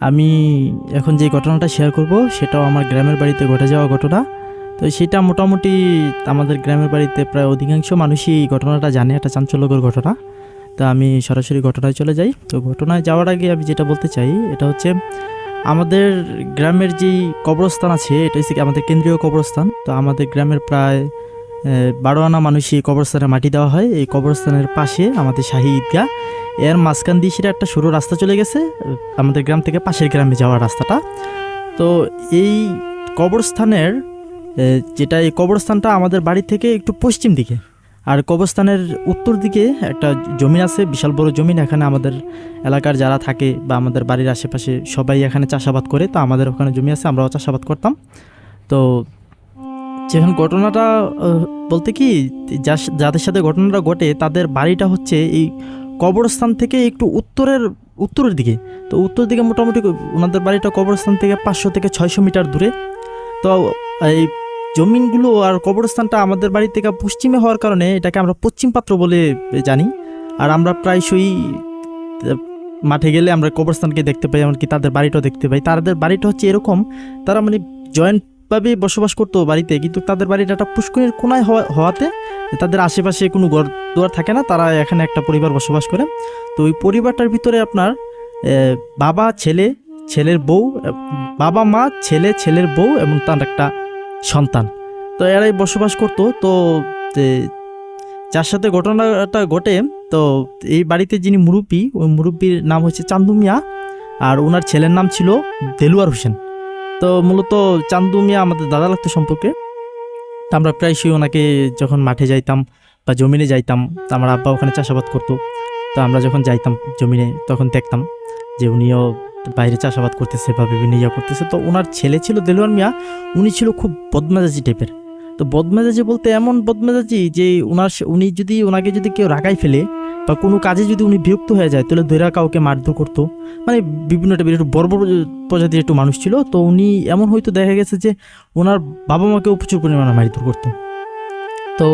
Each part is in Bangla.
আমি এখন যে ঘটনাটা শেয়ার করব, সেটাও আমার গ্রামের বাড়িতে ঘটে যাওয়া ঘটনা। তো সেটা মোটামুটি আমাদের গ্রামের বাড়িতে প্রায় অধিকাংশ মানুষই এই ঘটনাটা জানে, একটা চাঞ্চল্যকর ঘটনা। তো আমি সরাসরি ঘটনায় চলে যাই। তো ঘটনায় যাওয়ার আগে আমি যেটা বলতে চাই, এটা হচ্ছে আমাদের গ্রামের যেই কবরস্থান আছে, এটা হচ্ছে আমাদের কেন্দ্রীয় কবরস্থান। তো আমাদের গ্রামের প্রায় বারো আনা মানুষই কবরস্থানে মাটি দেওয়া হয়। এই কবরস্থানের পাশে আমাদের শাহী ঈদগাহ। এর মাঝখান দিয়ে সেটা একটা সরু রাস্তা চলে গেছে। আমাদের গ্রাম থেকে পাশের গ্রামে যাওয়ার রাস্তাটা। তো এই কবরস্থানের যেটা এই কবরস্থানটা আমাদের বাড়ি থেকে একটু পশ্চিম দিকে। আর কবরস্থানের উত্তর দিকে একটা জমি আছে, বিশাল বড় জমি। এখানে আমাদের এলাকার যারা থাকে বা আমাদের বাড়ির আশেপাশে সবাই এখানে চাষাবাদ করে। তো আমাদের ওখানে জমি আছে, আমরাও চাষাবাদ করতাম। তো যেখানে ঘটনাটা বলতে কি যাদের সাথে ঘটনাটা ঘটে, তাদের বাড়িটা হচ্ছে এই কবরস্থান থেকে একটু উত্তরের উত্তরের দিকে। তো উত্তর দিকে মোটামুটি ওনাদের বাড়িটা কবরস্থান থেকে পাঁচশো থেকে ছয়শো মিটার দূরে। তো এই জমিনগুলো আর কবরস্থানটা আমাদের বাড়ি থেকে পশ্চিমে হওয়ার কারণে এটাকে আমরা পশ্চিম পাত্র বলে জানি। আর আমরা প্রায়শই, মাঠে গেলে আমরা কবরস্থানকে দেখতে পাই, এমনকি তাদের বাড়িটাও দেখতে পাই। তাদের বাড়িটা হচ্ছে এরকম, তারা মানে জয়েন্টভাবে বসবাস করতো বাড়িতে। কিন্তু তাদের বাড়িটা একটা পুষ্করিণীর কোনায় হওয়া হওয়াতে তাদের আশেপাশে কোনো ঘর দুয়ার থাকে না, তারা এখানে একটা পরিবার বসবাস করে। তো ওই পরিবারটার ভিতরে আপনার বাবা, ছেলে, ছেলের বউ বাবা, মা, ছেলে, ছেলের বউ এবং তার একটা সন্তান। তো এরাই বসবাস করতো। তো যার সাথে ঘটনাটা ঘটে, তো এই বাড়িতে যিনি মুরব্বী, ওই মুরব্বীর নাম হচ্ছে চান্দু মিয়া। আর ওনার ছেলের নাম ছিল দেলুয়ার হোসেন। তো মূলত চান্দু মিয়া আমাদের দাদা লাগতো সম্পর্কে। আমরা প্রায়শই ওনাকে যখন মাঠে যাইতাম বা জমিনে যাইতাম, তো আমার আব্বা ওখানে চাষাবাদ করতো। তো আমরা যখন যাইতাম জমিনে, তখন দেখতাম যে উনিও বাইরে চাষাবাদ করতেছে বা বিভিন্ন ইয়া করতেছে। তো ওনার ছেলে ছিল দেলোয়ার মিয়া, উনি ছিল খুব বদমেজাজি টাইপের। তো বদমেজাজি বলতে এমন বদমেজাজি যে ওনার উনি যদি ওনাকে যদি কেউ রাগাই ফেলে বা কোনো কাজে যদি উনি বিরক্ত হয়ে যায়, তাহলে দৈরা কাউকে মারধর করতো। মানে বিভিন্ন টাইপের একটু বড় বড় প্রজাতির একটু মানুষ ছিল। তো উনি এমন হয়তো দেখা গেছে যে ওনার বাবা মাকেও প্রচুর পরিমাণে মারধর করতো। তো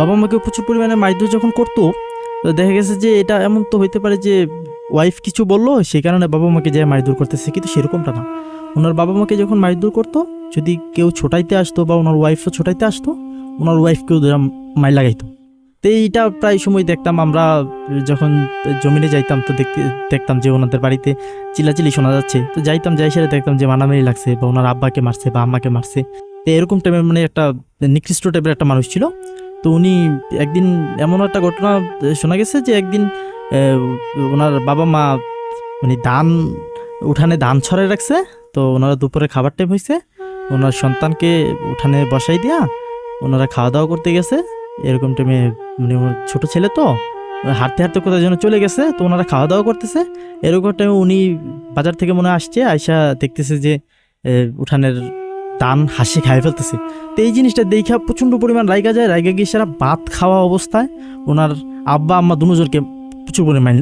বাবা মাকেও প্রচুর পরিমাণে মারধর যখন করতো, তো দেখা গেছে যে এটা এমন তো হইতে পারে যে ওয়াইফ কিছু বলল সেই কারণে বাবা মাকে যায় মারধর করতেছে কিন্তু সেরকমটা না। ওনার বাবা মাকে যখন মারধর করতো, যদি কেউ ছোটাইতে আসতো বা ওনার ওয়াইফও ছোটাইতে আসতো, ওনার ওয়াইফকেও মাই লাগাইতো। তো এইটা প্রায় সময় দেখতাম আমরা, যখন জমিনে যাইতাম তো দেখতে, দেখতাম যে ওনাদের বাড়িতে চিল্লাচিল্লি শোনা যাচ্ছে। তো যাইতাম, যাই সেটা দেখতাম যে মানামারি লাগছে বা ওনার আব্বাকে মারছে বা আম্মাকে মারছে। তো এরকম টাইপের মানে একটা নিকৃষ্ট টাইপের একটা মানুষ ছিল। তো উনি একদিন এমন একটা ঘটনা শোনা গেছে যে একদিন ওনার বাবা মা মানে ধান উঠানে ধান ছড়াই রাখছে। তো ওনারা দুপুরে খাবার টাইম হয়েছে ওনার সন্তানকে উঠানে বসাই দিয়া ওনারা খাওয়া দাওয়া করতে গেছে। এরকম টাইমে মানে ওর ছোট ছেলে তো, হাঁটতে হাঁটতে কোথাও যেন চলে গেছে, তো ওনারা খাওয়া দাওয়া করতেছে। এরকম টাইমে উনি বাজার থেকে মনে আসছে আয়সা দেখতেছে যে উঠানের ধান হাসি খাই ফেলতেছে। তো এই জিনিসটা দেখা প্রচণ্ড পরিমাণ রাইগা যায়, রাইগা গিয়ে সারা ভাত খাওয়া অবস্থায় ওনার আব্বা, আম্মা দুজনকে প্রচুর পরিমাণ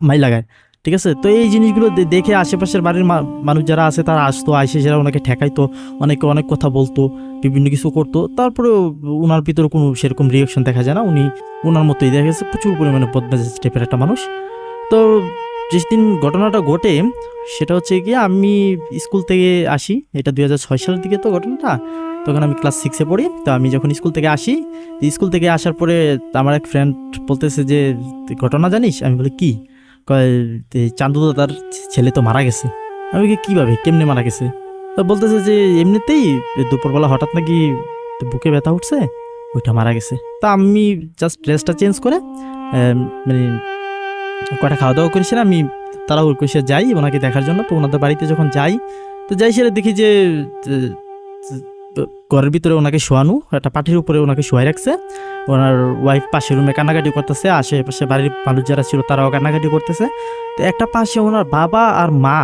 মাই লাগায়। ঠিক আছে? তো এই জিনিসগুলো দেখে আশেপাশের বাড়ির মানুষ যারা আছে তারা আসতো, আইসে যারা ওনাকে ঠেকাইতো, অনেকে অনেক কথা বলতো, বিভিন্ন কিছু করতো। তারপরে ওনার ভিতরে কোনো সেরকম রিয়াকশন দেখা যায় না। উনি ওনার মতোই দেখা গেছে, প্রচুর পরিমাণে বদমেজাজ টাইপের একটা মানুষ। তো যেদিন ঘটনাটা ঘটে, সেটা হচ্ছে কি আমি স্কুল থেকে আসি, এটা দু হাজার ছয় সালের দিকে তো ঘটনাটা। তখন আমি ক্লাস সিক্সে পড়ি, তো আমি যখন স্কুল থেকে আসি স্কুল থেকে আসার পরে আমার এক ফ্রেন্ড বলতেছে যে ঘটনা জানিস? আমি বলি, কি? কয় "তে চান্দু দাদার ছেলে তো মারা গেছে। আমি কীভাবে? কেমনে মারা গেছে? তো বলতেছে যে, এমনিতেই দুপুরবেলা হঠাৎ নাকি বুকে ব্যথা উঠছে, ওইটা মারা গেছে। তা আমি জাস্ট ড্রেসটা চেঞ্জ করে মানে কটা খাওয়া দাওয়া করেছিলাম, আমি তারা ওর কষে যাই ওনাকে দেখার জন্য। তো ওনাদের বাড়িতে যখন যাই, তো যাই সেটা দেখি যে ঘরের ভিতরে ওনাকে শোয়ানো, একটা পাটির উপরে ওনাকে শোয়াই রাখছে। ওনার ওয়াইফ পাশের রুমে কান্নাকাটি করতেছে, আশেপাশে বাড়ির মানুষ যারা ছিল তারাও কান্নাকাটি করতেছে। তো একটা পাশে ওনার বাবা আর মা,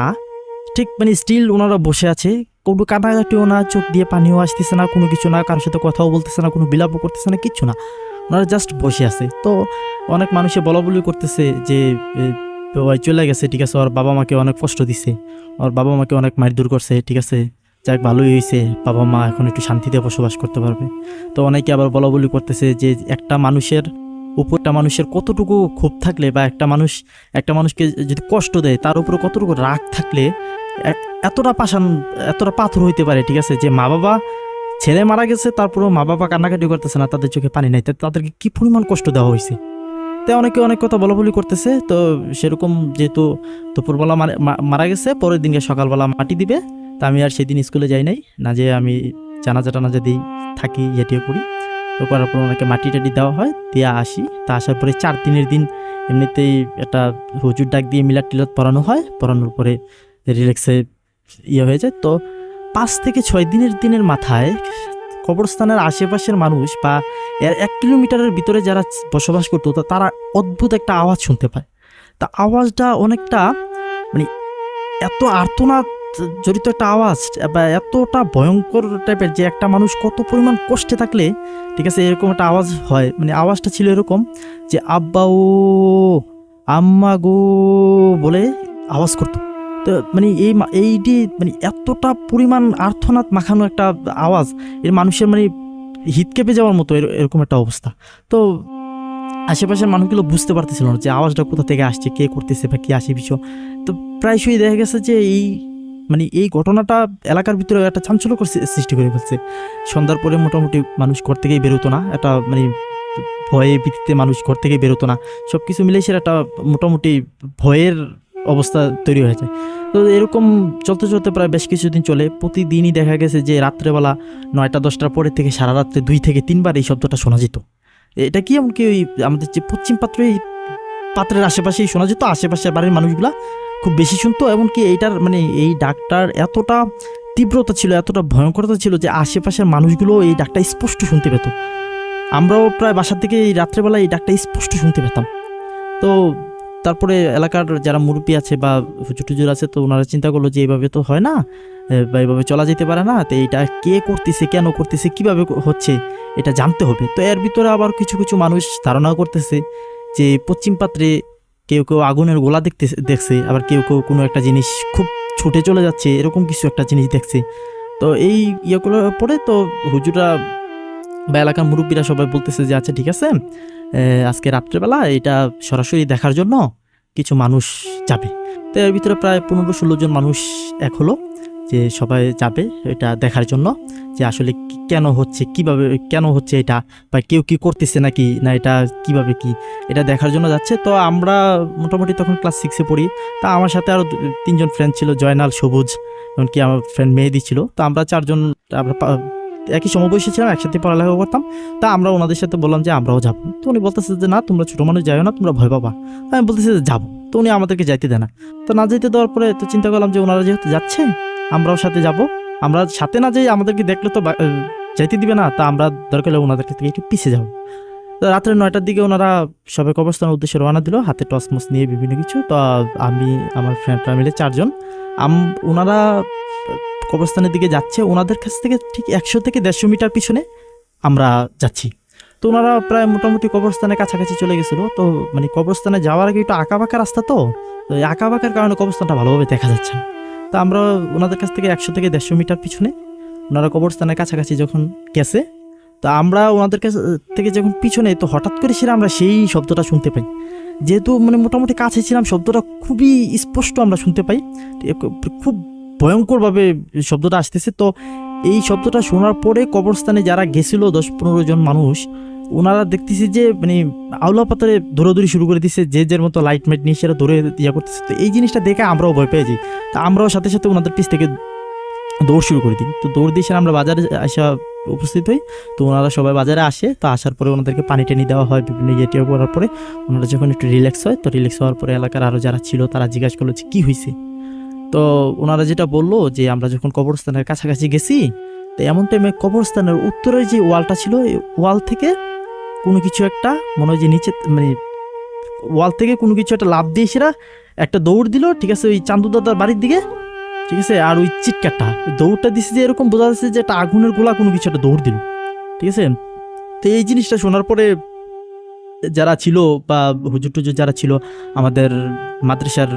ঠিক মানে স্টিল ওনারা বসে আছে। কোনো কান্নাকাটিও না, চোখ দিয়ে পানিও আসতেছে না, কোনো কিছু না, কারোর সাথে কথাও বলতেছে না, কোনো বিলাপও করতেছে না কিচ্ছু না। ওনারা জাস্ট বসে আছে। তো অনেক মানুষে বলা বলি করতেছে যে চলে গেছে, ঠিক আছে? ওর বাবা মাকে অনেক কষ্ট দিছে। ওর বাবা মাকে অনেক মারধর করছে, ঠিক আছে? যাক, ভালোই হয়েছে বাবা মা এখন একটু শান্তিতে বসবাস করতে পারবে। তো অনেকে আবার বলা বলি করতেছে যে, একটা মানুষের উপরটা মানুষের কতটুকু ক্ষোভ থাকলে বা একটা মানুষ, একটা মানুষকে যদি কষ্ট দেয়, তার উপরে কতটুকু রাগ থাকলে এতটা পাষাণ, এতটা পাথর হইতে পারে, ঠিক আছে? যে মা বাবা ছেলে মারা গেছে, তারপরেও মা বাবা কান্নাকাটি করতেছে না, তাদের চোখে পানি নাই। তাদেরকে কি পরিমাণ কষ্ট দেওয়া হয়েছে তাই অনেকে অনেক কথা বলা বলি করতেছে। তো সেরকম যেহেতু দুপুরবেলা মারা গেছে, পরের দিনকে সকালবেলা মাটি দিবে। তা আমি আর সেদিন স্কুলে যাই নাই, না যে আমি জানাজা টানাজা দিই, থাকি, ইয়েটিও করি। তো করার পর ওনাকে মাটি টাটি দেওয়া হয়, দিয়ে আসি। তা আসার পরে চার দিনের দিন এমনিতেই একটা হুজুর ডাক দিয়ে মিলাদ টিলাদ পড়ানো হয়। পড়ানোর পরে রিল্যাক্সে ইয়ে হয়ে যায়। তো পাঁচ থেকে ছয় দিনের দিনের মাথায় কবরস্থানের আশেপাশের মানুষ বা এর এক কিলোমিটারের ভিতরে যারা বসবাস করতো তারা অদ্ভুত একটা আওয়াজ শুনতে পায়। তা আওয়াজটা অনেকটা মানে এত আর্তনাদ জড়িত একটা আওয়াজ, বা এতটা ভয়ঙ্কর টাইপের যে একটা মানুষ কত পরিমাণ কষ্টে থাকলে, ঠিক আছে, এরকম একটা আওয়াজ হয়। মানে আওয়াজটা ছিল এরকম যে, আব্বা ও, আম্মা গো, বলে আওয়াজ করতো। তো মানে এই এইটি মানে এতটা পরিমাণ আর্থনাদ মাখানো একটা আওয়াজ, এর মানুষের মানে হিত কেঁপে যাওয়ার মতো এর- এরকম একটা অবস্থা। তো আশেপাশের মানুষগুলো বুঝতে পারতেছিল না যে, আওয়াজটা কোথা থেকে আসছে? কে করতেছে বা কে আসে বিষয় তো প্রায়শই দেখা গেছে যে, এই মানে এই ঘটনাটা এলাকার ভিতরে একটা চাঞ্চল্যকর সৃষ্টি করে ফেলছে। সন্ধ্যার পরে মোটামুটি মানুষ ঘর থেকেই বেরোতো না, একটা মানে ভয়ে ভিত্তিতে মানুষ ঘর থেকে বেরোতো না। সব কিছু মিলে সেটা একটা মোটামুটি ভয়ের অবস্থা তৈরি হয়ে যায়। তো এরকম চলতে চলতে প্রায় বেশ কিছুদিন চলে। প্রতিদিনই দেখা গেছে যে রাত্রেবেলা নয়টা, দশটার পরে থেকে সারা রাত্রে দুই থেকে তিনবার এই শব্দটা শোনা যেত। এটা কি এমনকি ওই আমাদের যে পশ্চিম পাত্রে এই পাত্রের আশেপাশেই শোনা যেত, আশেপাশের বাড়ির মানুষগুলা খুব বেশি শুনতো, এমনকি এইটার মানে এই ডাকটার এতটা তীব্রতা ছিল, এতটা ভয়ঙ্করতা ছিল যে আশেপাশের মানুষগুলো এই ডাকটা স্পষ্ট শুনতে পেত। আমরাও প্রায় বাসার থেকে এই রাত্রেবেলা এই ডাকটা স্পষ্ট শুনতে পেতাম। তো তারপরে এলাকার যারা মুরব্বী আছে বা হুজুর টুজুর আছে, তো ওনারা চিন্তা করল যে এইভাবে তো হয় না বা এইভাবে চলা যেতে পারে না, তো এইটা কে করতেছে, কেন করতেছে, কীভাবে হচ্ছে, এটা জানতে হবে। তো এর ভিতরে আবার কিছু কিছু মানুষ ধারণা করতেছে যে পশ্চিম পাত্রে কেউ কেউ আগুনের গোলা দেখতে দেখছে, আবার কেউ কেউ কোনো একটা জিনিস খুব ছুটে চলে যাচ্ছে, এরকম কিছু একটা জিনিস দেখছে। তো এই ইয়েগুলোর পরে তো হুজুরা বা এলাকার মুরব্বীরা সবাই বলতেছে যে আচ্ছা ঠিক আছে আজকে রাত্রেবেলা এটা সরাসরি দেখার জন্য কিছু মানুষ যাবে। তো এর ভিতরে প্রায় পনেরো ষোলো জন মানুষ এক হলো। যে সবাই যাবে এটা দেখার জন্য যে আসলে কেন হচ্ছে, কীভাবে, কেন হচ্ছে এটা? বা কেউ কি করতেছে নাকি? না এটা কীভাবে কি? এটা দেখার জন্য যাচ্ছে। তো আমরা মোটামুটি তখন ক্লাস সিক্সে পড়ি। তা আমার সাথে আরও তিনজন ফ্রেন্ড ছিল, জয়নাল, সবুজ, এমনকি আমার ফ্রেন্ড মেহেদি ছিল। তো আমরা চারজন, আমরা একই সমবয়সী ছিলাম, একসাথে পড়ালেখা করতাম। তা আমরা ওনাদের সাথে বললাম যে আমরাও যাব। তো উনি বলতেছে যে, না, তোমরা ছোটো মানুষ যাও না, তোমরা ভয় পাবা। আমি বলতেছি যে, যাব। তো উনি আমাদেরকে যাইতে দেয় না। তো না যেতে দেওয়ার পরে তো চিন্তা করলাম যে, ওনারা যেহেতু যাচ্ছে আমরাও সাথে যাব। আমরা সাথে না যাই আমাদেরকে দেখলে তো যাইতে দিবে না, তা আমরা দরকার হলে ওনাদের থেকে একটু পিছিয়ে যাব। তো রাত্রে নয়টার দিকে ওনারা সবাই কবরস্থানের উদ্দেশ্যে রওনা দিল, হাতে টস মস নিয়ে বিভিন্ন কিছু। তো আমি, আমার ফ্রেন্ডরা মিলে চারজন, আম, ওনারা কবরস্থানের দিকে যাচ্ছে, ওনাদের কাছ থেকে ঠিক একশো থেকে দেড়শো মিটার পিছনে আমরা যাচ্ছি। তো ওনারা প্রায় মোটামুটি কবরস্থানের কাছাকাছি চলে গেছিল। তো মানে কবরস্থানে যাওয়ার আগে একটু আঁকা বাঁকা রাস্তা তো তো আঁকা বাঁকার কারণে কবরস্থানটা ভালোভাবে দেখা যাচ্ছে না। তো আমরা ওনাদের কাছ থেকে একশো থেকে দেড়শো মিটার পিছনে ওনারা কবরস্থানের কাছাকাছি যখন গেছে, তা আমরা ওনাদের কাছ থেকে যখন পিছনে, তো হঠাৎ করে সেটা আমরা সেই শব্দটা শুনতে পাই। যেহেতু মানে মোটামুটি কাছে ছিলাম, শব্দটা খুবই স্পষ্ট আমরা শুনতে পাই। খুব ভয়ঙ্করভাবে শব্দটা আসতেছে। তো এই শব্দটা শোনার পরে কবরস্থানে যারা গেছিল, দশ পনেরো জন মানুষ ওনারা দেখতেছি যে মানে আউলা পাতারে দৌড়াদৌড়ি শুরু করে দিচ্ছে যে যার মতো লাইট মাইট নিয়ে সেটা দৌড়ে ইয়া করতেছে। তো এই জিনিসটা দেখে আমরাও ভয় পেয়ে যাই। তা আমরাও সাথে সাথে ওনাদের পিছ থেকে দৌড় শুরু করে দিই। তো দৌড় দিয়ে আমরা বাজারে আসা উপস্থিত হই। তো ওনারা সবাই বাজারে আসে। তো আসার পরে ওনাদেরকে পানি টানি দেওয়া হয় বিভিন্ন ইয়ে টিয়ে করার পরে। ওনারা যখন একটু রিল্যাক্স হয়, তো রিল্যাক্স হওয়ার পরে এলাকার আরও যারা ছিল, তারা জিজ্ঞাসা করল যে, কী হয়েছে তো ওনারা যেটা বলল যে, আমরা যখন কবরস্থানের কাছাকাছি গেছি, তো এমন টাইমে কবরস্থানের উত্তরের যে ওয়ালটা ছিল ওয়াল থেকে কোনো কিছু একটা, মনে হয় যে নিচে মানে ওয়াল থেকে কোনো কিছু একটা লাভ দিয়ে সেরা একটা দৌড় দিল, ঠিক আছে, ওই চান্দু দাদার বাড়ির দিকে, ঠিক আছে, আর ওই চিৎকারটা দৌড়টা দিছে যে এরকম বোঝা যাচ্ছে যে একটা আগুনের গোলা কোনো কিছু একটা দৌড় দিল, ঠিক আছে? তো এই জিনিসটা শোনার পরে যারা ছিল বা হুজুর টুজুর যারা ছিল, আমাদের মাদ্রাসার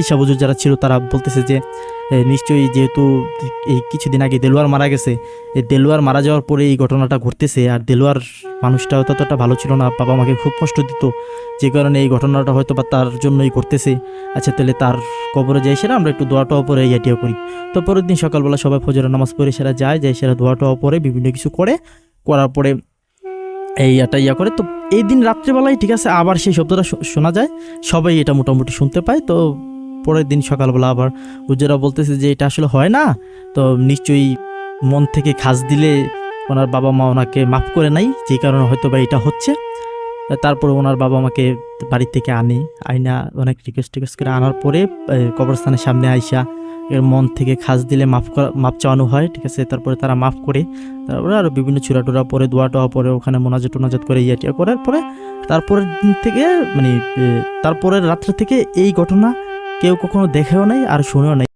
পিসা বুজুর যারা ছিল, তারা বলতেছে যে নিশ্চয়ই যেহেতু এই কিছুদিন আগে দেলোয়ার মারা গেছে এই দেলোয়ার মারা যাওয়ার পরে এই ঘটনাটা ঘটতেছে, আর দেলোয়ার মানুষটাও ততটা ভালো ছিল না, বাবা মাকে খুব কষ্ট দিত, যে কারণে এই ঘটনাটা হয়তো বা তার জন্যই ঘটতেছে। আচ্ছা তাহলে তার কবরে যাই, সেরা আমরা একটু দোয়াটাও পরে ইয়াটিও করি। তো পরের দিন সকালবেলা সবাই ফজরের নামাজ পড়ে সেরা যায় যাই সেরা দোয়াটাও পরে বিভিন্ন কিছু করে, করার পরে এই ইয়াটা ইয়া করে। তো এই দিন রাত্রেবেলায়, ঠিক আছে, আবার সেই শব্দটা শোনা যায়, সবাই এটা মোটামুটি শুনতে পায়। তো পরের দিন সকালবেলা আবার উজ্জরা বলতেছে যে, এটা আসলে হয় না? তো নিশ্চয়ই মন থেকে খাস দিলে ওনার বাবা মা ওনাকে মাফ করে নাই, যে কারণে হয়তো বা এটা হচ্ছে। তারপরে ওনার বাবা মাকে বাড়ি থেকে আনে, আইনা অনেক রিকোয়েস্ট টিকোয়েস্ট করে আনার পরে কবরস্থানের সামনে আইসা এর মন থেকে খাস দিলে মাফ করা, মাপ চাওয়ানো হয়, ঠিক আছে? তারপরে তারা মাফ করে, তারপরে আরও বিভিন্ন চূড়া টুরা পরে দোয়া টোয়া পরে ওখানে মোনাজাত টোনাজাত করে ইয়া টিয়া করার পরে, তারপরের দিন থেকে মানে তারপরের রাত্রে থেকে এই ঘটনা কেউ কখনো দেখেও নাই আর শুনেও নাই।